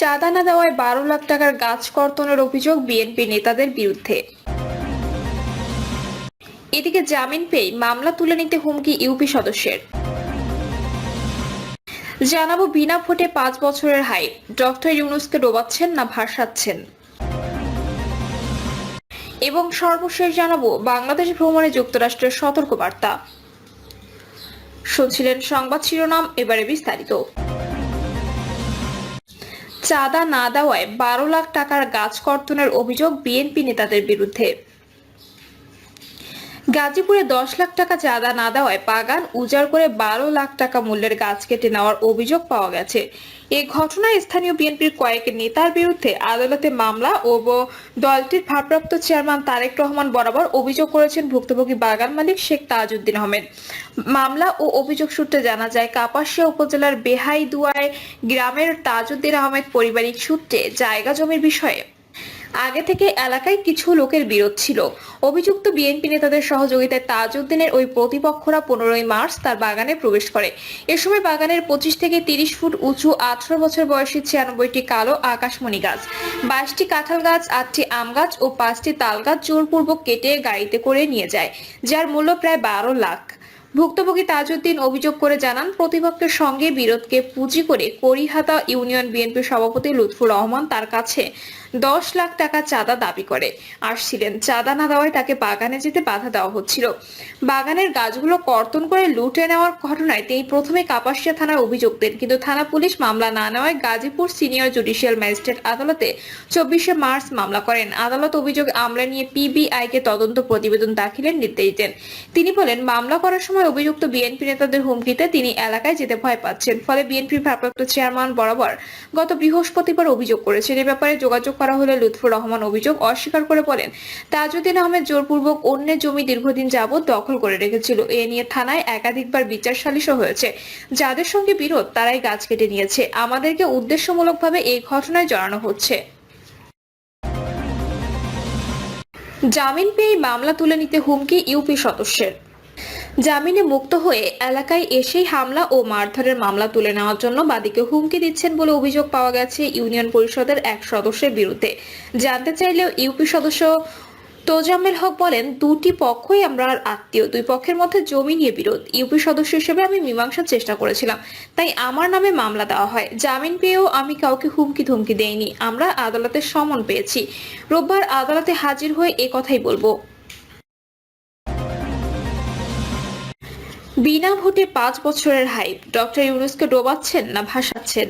চাঁদা না দেওয়ায় বারো লাখ টাকার গাছ কর্তনের অভিযোগ বিএনপি নেতাদের বিরুদ্ধে। এদিকে জামিন পেয়ে মামলা তুলে নিতে হুমকি ইউপি সদস্যের। জানাব, বিনা ভোটে পাঁচ বছরের হাই ডক্টর ইউনুসকে ডোবাচ্ছেন না ভাসাচ্ছেন এবং সর্বশেষ জানাব, বাংলাদেশ ভ্রমণে যুক্তরাষ্ট্রের সতর্কবার্তা। শুনছিলেন সংবাদ শিরোনাম, এবারে বিস্তারিত। চাঁদা না দেওয়ায় বারো লাখ টাকার গাছ কর্তনের অভিযোগ বিএনপি নেতাদের বিরুদ্ধে। গাজীপুরে দশ লাখ টাকা চাঁদা না দেওয়ায় বাগান উজাড় করে বারো লাখ টাকা মূল্যের গাছ কেটে নেওয়ার অভিযোগ পাওয়া গেছে। এ ঘটনায় স্থানীয় বিএনপির কয়েক নেতার বিরুদ্ধে আদালতে মামলা ও দলটির ভারপ্রাপ্ত চেয়ারম্যান তারেক রহমান বরাবর অভিযোগ করেছেন ভুক্তভোগী বাগান মালিক শেখ তাজউদ্দিন আহমেদ। মামলা ও অভিযোগ সূত্রে জানা যায়, কাপাসিয়া উপজেলার বেহাইদুয়ায় গ্রামের তাজউদ্দিন আহমেদ পারিবারিক সূত্রে জায়গা জমির বিষয়ে আগে থেকে এলাকায় কিছু লোকের বিরোধ ছিল। অভিযুক্ত বিএনপি নেতাদের সহযোগিতায় তাজউদ্দিনের ওই প্রতিপক্ষরা পনেরোই মার্চ তার বাগানে প্রবেশ করে। এ সময় বাগানের পঁচিশ থেকে তিরিশ ফুট উঁচু আঠারো বছর বয়সী ছিয়ানব্বইটি কালো আকাশমণি গাছ, বাইশটি কাঁঠাল গাছ, আটটি আম গাছ ও পাঁচটি তাল গাছ জোরপূর্বক কেটে গাড়িতে করে নিয়ে যায়, যার মূল্য প্রায় বারো লাখ। ভুক্তভোগী তাজউদ্দিন অভিযোগ করে জানান, প্রতিপক্ষের সঙ্গে বিরোধকে পুঁজি করে করিহাতা ইউনিয়ন বিএনপির সভাপতি লুৎফুর রহমান তার কাছে দশ লাখ টাকা চাঁদা দাবি করে। আসছিলেন, চাঁদা না দেওয়ায় তাকে বাগানে যেতে বাধা দেওয়া হচ্ছিল। বাগানের গাছগুলো কর্তন করে লুটে নেওয়ার ঘটনায় তিনি প্রথমে কাপাসিয়া থানায় অভিযোগ দেন, কিন্তু থানা পুলিশ মামলা না নেওয়ায় গাজীপুর সিনিয়র জুডিশিয়াল ম্যাজিস্ট্রেট আদালতে চব্বিশে মার্চ মামলা করেন। আদালত অভিযোগ আমলা নিয়ে পিবিআই কে তদন্ত প্রতিবেদন দাখিলের নির্দেশ দেন। তিনি বলেন, মামলা করার সময় অভিযুক্ত বিএনপি নেতাদের হুমকিতে তিনি এলাকায় যেতে ভয় পাচ্ছেন। ফলে বিএনপির ভারপ্রাপ্ত চেয়ারম্যান বরাবর গত বৃহস্পতিবার অভিযোগ করেছেন। এ ব্যাপারে যোগাযোগ করা হলে লুৎফুর রহমান অভিযোগ অস্বীকার করে বলেন, তাজউদ্দিন আহমেদ জোরপূর্বক অন্যের জমি দীর্ঘদিন যাবৎ দখল করে রেখেছিল। এ নিয়ে থানায় একাধিকবার বিচার সালিশও হয়েছে। যাদের সঙ্গে বিরোধ, তারাই গাছ কেটে নিয়েছে। আমাদেরকে উদ্দেশ্যমূলকভাবে এই ঘটনায় জড়ানো হচ্ছে। জামিন পেয়ে মামলা তুলে নিতে হুমকি ইউপি সদস্যের। জামিনে মুক্ত হয়ে এলাকায় এসেই হামলা ও মারধরের মামলা তুলে নেওয়ার জন্য বাদীকে হুমকি দিচ্ছেন বলে অভিযোগ পাওয়া গেছে ইউনিয়ন পরিষদের এক সদস্যের বিরুদ্ধে। জানতে চাইলেও ইউপি সদস্য তোজাম্মেল হক বলেন, দুটি পক্ষই আমরা আত্মীয়, দুই পক্ষের মধ্যে জমি নিয়ে বিরোধ। ইউপি সদস্য হিসেবে আমি মীমাংসার চেষ্টা করেছিলাম, তাই আমার নামে মামলা দেওয়া হয়। জামিন পেয়েও আমি কাউকে হুমকি ধমকি দেইনি, আমরা আদালতের সমন পেয়েছি। রোববার আদালতে হাজির হয়ে এ কথাই বলব। বিনা ভোটে পাঁচ বছরের হাইপ। ডক্টর ইউনুসকে ডোবাচ্ছেন না ভাসাচ্ছেন।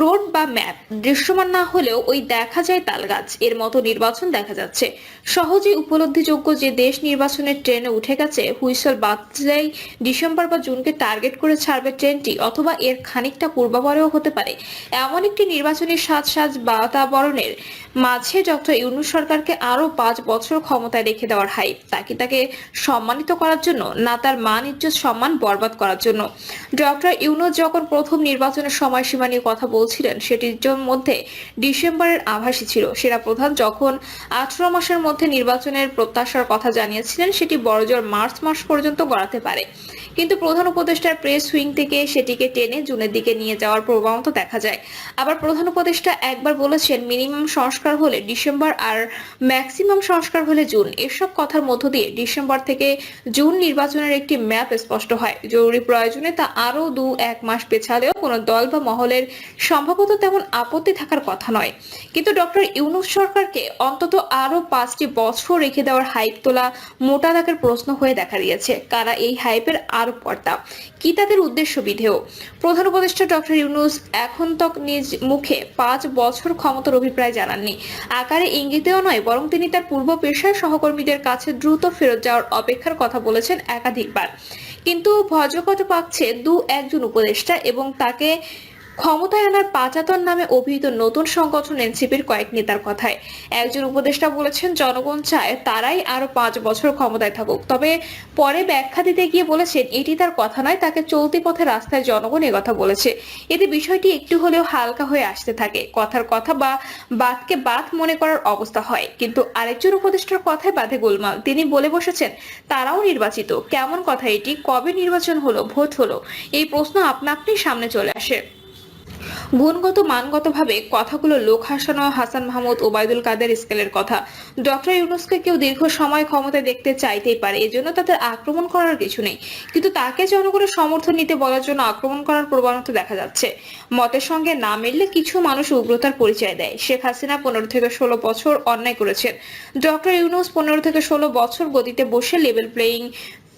রোড বা ম্যাপ দৃশ্যমান না হলেও ওই দেখা যায় তালগাছ। এর মতো নির্বাচন দেখা যাচ্ছে। সহজেই উপলব্ধিযোগ্য যে দেশ নির্বাচনের ট্রেনে উঠে গেছে, হুইসল বাজলেই ডিসেম্বর বা জুনকে টার্গেট করে ছাড়বে ট্রেনটি অথবা এর খানিকটা পূর্বাবরেও হতে পারে। এমন একটি নির্বাচনী সাজ সাজ বাতাবরণের মাঝে ডক্টর ইউনুস সরকারকে আরও পাঁচ বছর ক্ষমতায় রেখে দেওয়ার হাইপ, তাকে তাকে সম্মানিত করার জন্য না তার মান, ইজ্জত, সম্মান বরবাদ করার জন্য। ডক্টর ইউনুস যখন প্রথম নির্বাচনের সময়সীমা নিয়ে কথা বলছিলেন, সেটির মধ্যে ডিসেম্বরের আভাসই ছিল। সেরা প্রধান যখন আঠারো মাসের মধ্যে নির্বাচনের প্রত্যাশার কথা জানিয়েছিলেন, সেটি বড়জোর মার্চ মাস পর্যন্ত গড়াতে পারে। কিন্তু প্রধান উপদেষ্টার প্রেস উইং থেকে সেটিকে টেনে জুনের দিকে নিয়ে যাওয়ার প্রবণতা দেখা যায়। আবার প্রধান উপদেষ্টা একবার বলেছেন, মিনিমাম সংস্কার হলে ডিসেম্বর আর ম্যাক্সিমাম সংস্কার হলে জুন। এসব কথার মধ্য দিয়ে ডিসেম্বর থেকে জুন নির্বাচনের একটি ম্যাপ স্পষ্ট হয়। জরুরি প্রয়োজনে তা আরও দু এক মাস পেছালেও কোনো দল বা মহলের সম্ভবত তেমন আপত্তি থাকার কথা নয়। কিন্তু ডক্টর ইউনুস সরকারকে অন্তত আরও পাঁচটি বছর রেখে দেওয়ার হাইপ তোলা মোটা দাগের প্রশ্ন হয়ে দেখা দিয়েছে। কারা এই হাইপের আরও কর্তা কি তাদের উদ্দেশ্য বিধেয়? প্রধান উপদেষ্টা ডক্টর ইউনুস এখন তক নিজ মুখে পাঁচ বছর ক্ষমতার অভিপ্রায় জানাননি। আকারে ইঙ্গিতেও নয়, বরং তিনি তার পূর্ব পেশায় সহকর্মীদের কাছে দ্রুত ফেরত যাওয়ার অপেক্ষার কথা বলেছেন একাধিকবার। কিন্তু ভজকট পাচ্ছে দু একজন উপদেষ্টা এবং তাকে ক্ষমতায় আনার পাঁচাতন নামে অভিহিত নতুন সংগঠন এনসিপির কয়েক নেতার কথায়। একজন উপদেষ্টা বলেছেন, জনগণ চায় তারাই আরও পাঁচ বছর ক্ষমতায় থাকুক। তবে পরে ব্যাখ্যা দিতে গিয়ে বলেছেন, এটি তার কথা নয়, তাকে চলতি পথে রাস্তায় জনগণ কথা বলেছে। এতে বিষয়টি একটু হলেও হালকা হয়ে আসতে থাকে। কথার কথা বা বাদকে বাদ মনে করার অবস্থা হয়। কিন্তু আরেকজন উপদেষ্টার কথায় বাধে গোলমাল। তিনি বলে বসেছেন, তারাও নির্বাচিত। কেমন কথা এটি? কবে নির্বাচন হলো? ভোট হলো? এই প্রশ্ন আপনা আপনি সামনে চলে আসে। গুণগত, মানগতভাবে কথাগুলো লোক হাসানো, হাসান মাহমুদ ওবায়দুল কাদের স্কেলের কথা। ডক্টর ইউনুসকে কেউ দীর্ঘ সময় ক্ষমতায় দেখতে চাইতেই পারে, এজন্য তাদের আক্রমণ করার কিছু নেই। কিন্তু তাকে জনগণের সমর্থন নিতে বলার জন্য আক্রমণ করার প্রবণতা দেখা যাচ্ছে। মতের সঙ্গে না মিললে কিছু মানুষ উগ্রতার পরিচয় দেয়। শেখ হাসিনা পনেরো থেকে ষোলো বছর অন্যায় করেছেন। ডক্টর ইউনুস পনেরো থেকে ষোলো বছর গতিতে বসে লেভেল প্লেয়িং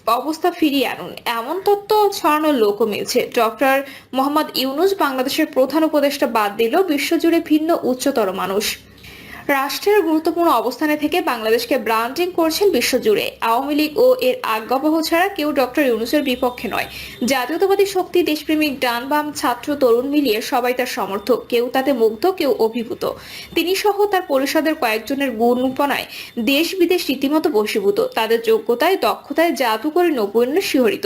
অবস্থা ফিরিয়ে আনুন। এমন তত্ত্ব ছড়ানোর লোকও মিলছে। ডক্টর মোহাম্মদ ইউনুস বাংলাদেশের প্রধান উপদেষ্টা বাদ দিল বিশ্বজুড়ে ভিন্ন, উচ্চতর মানুষ। রাষ্ট্রের গুরুত্বপূর্ণ অবস্থানে থেকে বাংলাদেশকে ব্রান্ডিং করছেন বিশ্বজুড়ে। আওয়ামী লীগ ও এর আজ্ঞাবহ ছাড়া কেউ ডক্টর ইউনুসের বিপক্ষে নয়। জাতীয়তাবাদী শক্তি দেশপ্রেমিক ডান বাম ছাত্র তরুণ মিলিয়ে সবাই তার সমর্থক, কেউ তাতে মুগ্ধ, কেউ অভিভূত। তিনি সহ তার পরিষদের কয়েকজনের গুণপনায় দেশ বিদেশ রীতিমতো বশীভূত। তাদের যোগ্যতায়, দক্ষতায় জাদুকরী নৈপুণ্য শিহরিত।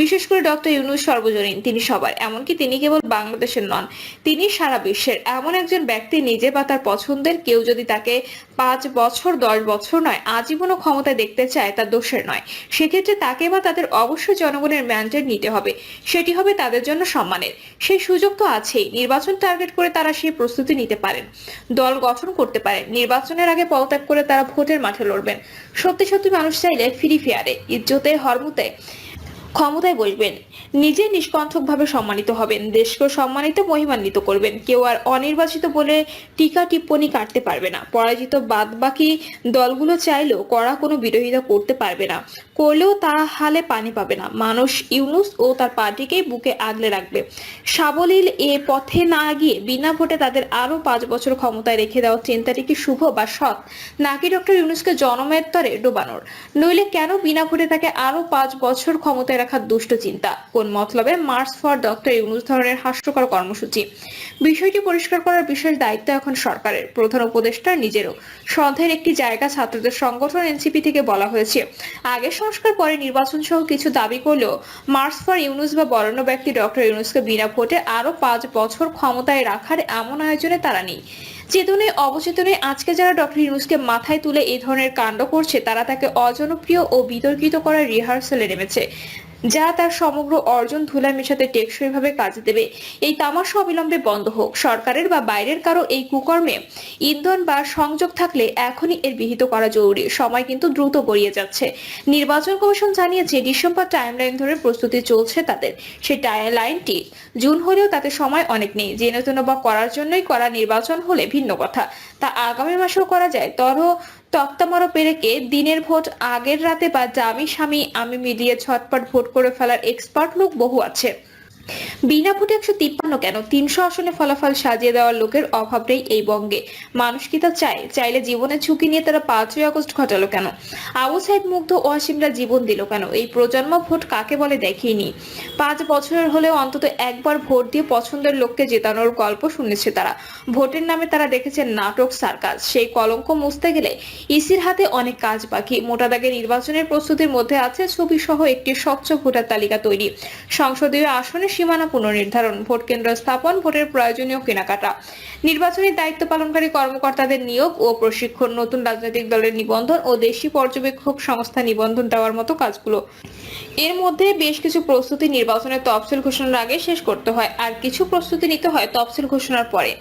বিশেষ করে ডক্টর ইউনুস সর্বজনীন, তিনি সবার, এমনকি তিনি কেবল বাংলাদেশের নন, তিনি সারা বিশ্বের। এমন একজন ব্যক্তি নিজে বা তার পছন্দের, কেউ যদি তাকে পাঁচ বছর, দশ বছর নয়, আজীবনও ক্ষমতায় দেখতে চায়, তা দোষের নয়। সেক্ষেত্রে তাকে বা তাদের অবশ্যই জনগণের ম্যান্ডেট নিতে হবে। সেটি হবে তাদের জন্য সম্মানের। সেই সুযোগ তো আছেই। নির্বাচন টার্গেট করে তারা সেই প্রস্তুতি নিতে পারেন। দল গঠন করতে পারেন। নির্বাচনের আগে পদত্যাগ করে তারা ভোটের মাঠে লড়বেন। সত্যি সত্যি মানুষ চাইলে ফিরি ফিয়ারে, ইজ্জতে, হরমতে ক্ষমতায় বসবেন। নিজে নিষ্কণ্ঠকভাবে সম্মানিত হবেন। দেশকে সম্মানিত, মহিমান্বিত করবেন। কেউ আর অনির্বাচিত বলে টিকা টিপ্পনি কাটতে পারবে না। পরাজিত বাদ বাকি দলগুলো চাইলেও কড়া কোনো বিরোধিতা করতে পারবে না। করলেও তারা হালে পানি পাবে না। মানুষ ইউনুস ও তার পার্টিকেই বুকে আগলে রাখবে। সাবলীল এ পথে না গিয়ে বিনা ভোটে তাদের আরও পাঁচ বছর ক্ষমতায় রেখে দেওয়ার চিন্তাটি কি শুভ বা সৎ? নাকি ডক্টর ইউনুসকে জনমের তরে ডোবানোর? নইলে কেন বিনা ভোটে তাকে আরও পাঁচ বছর ক্ষমতায় রাখার দুষ্ট চিন্তা। কোন মতলবে মার্চ ফর ডক্টর ইউনুস ধরনের হাস্যকর কর্মসূচি? বিষয়টি পরিষ্কার করার বিশেষ দায়িত্ব এখন সরকারের। প্রধান উপদেষ্টা নিজেরও। সন্দেহের একটি জায়গা ছাত্রদের সংগঠন এনসিপি থেকে বলা হয়েছে। আগে সংস্কার, পরে নির্বাচন সহ কিছু দাবি করলেও মার্চ ফর ইউনুস বা বরেণ্য ব্যক্তি ডক্টর ইউনুসকে বিনা ভোটে আরও পাঁচ বছর ক্ষমতায় রাখার এমন আয়োজনে তারা নেই। চেতনে, অবচেতনে আজকে যারা ডক্টর ইউনুসকে মাথায় তুলে এই ধরনের কাণ্ড করছে, তারা তাকে অজনপ্রিয় ও বিতর্কিত করার রিহার্সালে নেমেছে। যা তার সমগ্র অর্জন ধুলায় মেশাতে টেকসইভাবে কাজে দেবে। এই তামাশা অবিলম্বে বন্ধ হোক। সরকারের বা বাইরের কারও এই কুকর্মে ইন্ধন বা সংযোগ থাকলে এখনই এর বিহিত করা জরুরি। সময় কিন্তু দ্রুত গড়িয়ে যাচ্ছে। নির্বাচন কমিশন জানিয়েছে, ডিসেম্বর টাইমলাইন ধরে প্রস্তুতি চলছে তাদের। সেই টাইমলাইনটি জুন হলেও তাতে সময় অনেক নেই। জেনে বা করার জন্যই করা নির্বাচন হলে ভিন্ন কথা। তা আগামী মাসেও করা যায়? তর তক্তামারো পেরেকে দিনের ভোট আগের রাতে বা জামি স্বামী আমি মিলিয়ে ছটপট ভোট করে ফেলার এক্সপার্ট লোক বহু আছে। বিনা ভোটে একশো তিপ্পান্ন কেন? তিনশো আসনে ফলাফল সাজিয়ে দেওয়ার লোকের অভাব নেই এই বঙ্গে। মানুষ কি তা চায়? চাইলে জীবনের ঝুঁকি নিয়ে তারা পাঁচই আগস্ট ঘটালো কেন? আবু সাইদ মুগ্ধ ওয়াসিমরা জীবন দিল কেন? এই প্রজন্ম ভোট কাকে বলে দেখিনি। পাঁচ বছরের হলেও অন্তত একবার ভোট দিয়ে পছন্দের লোককে জেতানোর গল্প শুনেছে তারা। ভোটের নামে তারা দেখেছে নাটক, সার্কাস। সেই কলঙ্ক মুছতে গেলে ইসির হাতে অনেক কাজ বাকি। মোটা দাগে নির্বাচনের প্রস্তুতির মধ্যে আছে ছবি সহ একটি স্বচ্ছ ভোটার তালিকা তৈরি। সংসদীয় আসনে সীমানা পুনর্নির্ধারণ, ভোট কেন্দ্র স্থাপন, ভোটের প্রয়োজনীয় কেনাকাটা। নির্বাচনী দায়িত্ব পালনকারী কর্মকর্তাদের নিয়োগ ও প্রশিক্ষণ, নতুন রাজনৈতিক দলের নিবন্ধন ও দেশি পর্যবেক্ষক সংস্থা নিবন্ধন দেওয়ার মতো কাজগুলো। এর মধ্যে বেশ কিছু প্রস্তুতি নির্বাচনের তফসিল ঘোষণার আগে শেষ করতে হয়, আর কিছু প্রস্তুতি নিতে হয় তফসিল ঘোষণার পরে।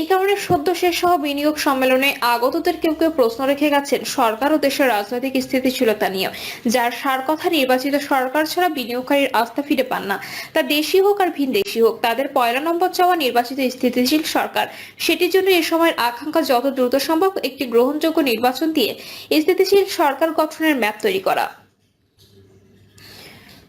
এই কারণে সদ্য শেষ সহ বিনিয়োগ সম্মেলনে আগতদের কেউ কেউ প্রশ্ন রেখে গেছেন সরকার ও দেশের রাজনৈতিক স্থিতিশীলতা নিয়ে। যার সার কথা নির্বাচিত সরকার ছাড়া বিনিয়োগকারীর আস্থা ফিরে পান না। তা দেশি হোক আর ভিন দেশি হোক, তাদের পয়লা নম্বর চাওয়া নির্বাচিত স্থিতিশীল সরকার। সেটির জন্য এ সময়ের আকাঙ্ক্ষা যত দ্রুত সম্ভব একটি গ্রহণযোগ্য নির্বাচন দিয়ে স্থিতিশীল সরকার গঠনের ম্যাপ তৈরি করা।